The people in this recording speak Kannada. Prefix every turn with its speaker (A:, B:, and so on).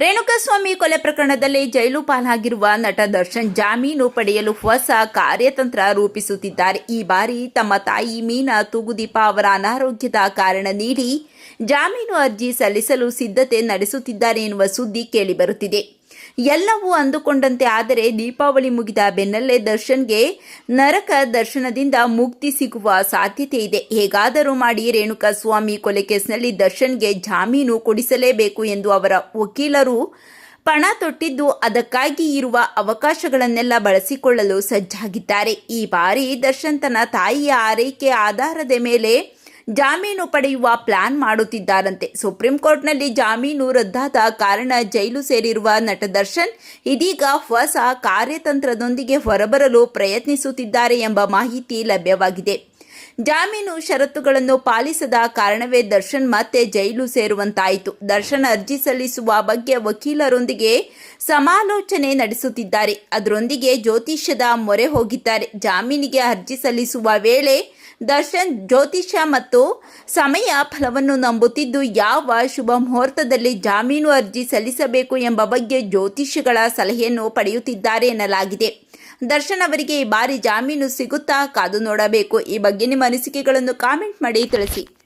A: ರೇಣುಕಾಸ್ವಾಮಿ ಕೊಲೆ ಪ್ರಕರಣದಲ್ಲಿ ಜೈಲು ಪಾಲಾಗಿರುವ ನಟ ದರ್ಶನ್ ಜಾಮೀನು ಪಡೆಯಲು ಹೊಸ ಕಾರ್ಯತಂತ್ರ ರೂಪಿಸುತ್ತಿದ್ದಾರೆ. ಈ ಬಾರಿ ತಮ್ಮ ತಾಯಿ ಮೀನಾ ತೂಗುದೀಪ ಅವರ ಅನಾರೋಗ್ಯದ ಕಾರಣ ನೀಡಿ ಜಾಮೀನು ಅರ್ಜಿ ಸಲ್ಲಿಸಲು ಸಿದ್ಧತೆ ನಡೆಸುತ್ತಿದ್ದಾರೆ ಎನ್ನುವ ಸುದ್ದಿ ಕೇಳಿಬರುತ್ತಿದೆ ಎಲ್ಲವೂ ಅಂದುಕೊಂಡಂತೆ ಆದರೆ ದೀಪಾವಳಿ ಮುಗಿದ ಬೆನ್ನಲ್ಲೇ ದರ್ಶನ್ಗೆ ನರಕ ದರ್ಶನದಿಂದ ಮುಕ್ತಿ ಸಿಗುವ ಸಾಧ್ಯತೆ ಇದೆ. ಹೇಗಾದರೂ ಮಾಡಿ ರೇಣುಕಾಸ್ವಾಮಿ ಕೊಲೆ ಕೇಸ್ನಲ್ಲಿ ದರ್ಶನ್ಗೆ ಜಾಮೀನು ಕೊಡಿಸಲೇಬೇಕು ಎಂದು ಅವರ ವಕೀಲರು ಪಣ ತೊಟ್ಟಿದ್ದು ಅದಕ್ಕಾಗಿ ಇರುವ ಅವಕಾಶಗಳನ್ನೆಲ್ಲ ಬಳಸಿಕೊಳ್ಳಲು ಸಜ್ಜಾಗಿದ್ದಾರೆ. ಈ ಬಾರಿ ದರ್ಶನ್ ತನ್ನ ತಾಯಿಯ ಆರೈಕೆ ಆಧಾರದ ಮೇಲೆ ಜಾಮೀನು ಪಡೆಯುವ ಪ್ಲಾನ್ ಮಾಡುತ್ತಿದ್ದಾರಂತೆ. ಸುಪ್ರೀಂ ಕೋರ್ಟ್ನಲ್ಲಿ ಜಾಮೀನು ರದ್ದಾದ ಕಾರಣ ಜೈಲು ಸೇರಿರುವ ನಟ ದರ್ಶನ್ ಇದೀಗ ಹೊಸ ಕಾರ್ಯತಂತ್ರದೊಂದಿಗೆ ಹೊರಬರಲು ಪ್ರಯತ್ನಿಸುತ್ತಿದ್ದಾರೆ ಎಂಬ ಮಾಹಿತಿ ಲಭ್ಯವಾಗಿದೆ. ಜಾಮೀನು ಷರತ್ತುಗಳನ್ನು ಪಾಲಿಸದ ಕಾರಣವೇ ದರ್ಶನ್ ಮತ್ತೆ ಜೈಲು ಸೇರುವಂತಾಯಿತು. ದರ್ಶನ್ ಅರ್ಜಿ ಸಲ್ಲಿಸುವ ಬಗ್ಗೆ ವಕೀಲರೊಂದಿಗೆ ಸಮಾಲೋಚನೆ ನಡೆಸುತ್ತಿದ್ದಾರೆ. ಅದರೊಂದಿಗೆ ಜ್ಯೋತಿಷ್ಯದ ಮೊರೆ ಹೋಗಿದ್ದಾರೆ. ಜಾಮೀನಿಗೆ ಅರ್ಜಿ ಸಲ್ಲಿಸುವ ವೇಳೆ ದರ್ಶನ್ ಜ್ಯೋತಿಷ್ಯ ಮತ್ತು ಸಮಯ ಫಲವನ್ನು ನಂಬುತ್ತಿದ್ದು, ಯಾವ ಶುಭ ಮುಹೂರ್ತದಲ್ಲಿ ಜಾಮೀನು ಅರ್ಜಿ ಸಲ್ಲಿಸಬೇಕು ಎಂಬ ಬಗ್ಗೆ ಜ್ಯೋತಿಷಿಗಳ ಸಲಹೆಯನ್ನು ಪಡೆಯುತ್ತಿದ್ದಾರೆ ಎನ್ನಲಾಗಿದೆ. ದರ್ಶನ್ ಅವರಿಗೆ ಈ ಬಾರಿ ಜಾಮೀನು ಸಿಗುತ್ತಾ ಕಾದು ನೋಡಬೇಕು. ಈ ಬಗ್ಗೆ ನಿಮ್ಮ ಅನಿಸಿಕೆಗಳನ್ನು ಕಾಮೆಂಟ್ ಮಾಡಿ ತಿಳಿಸಿ.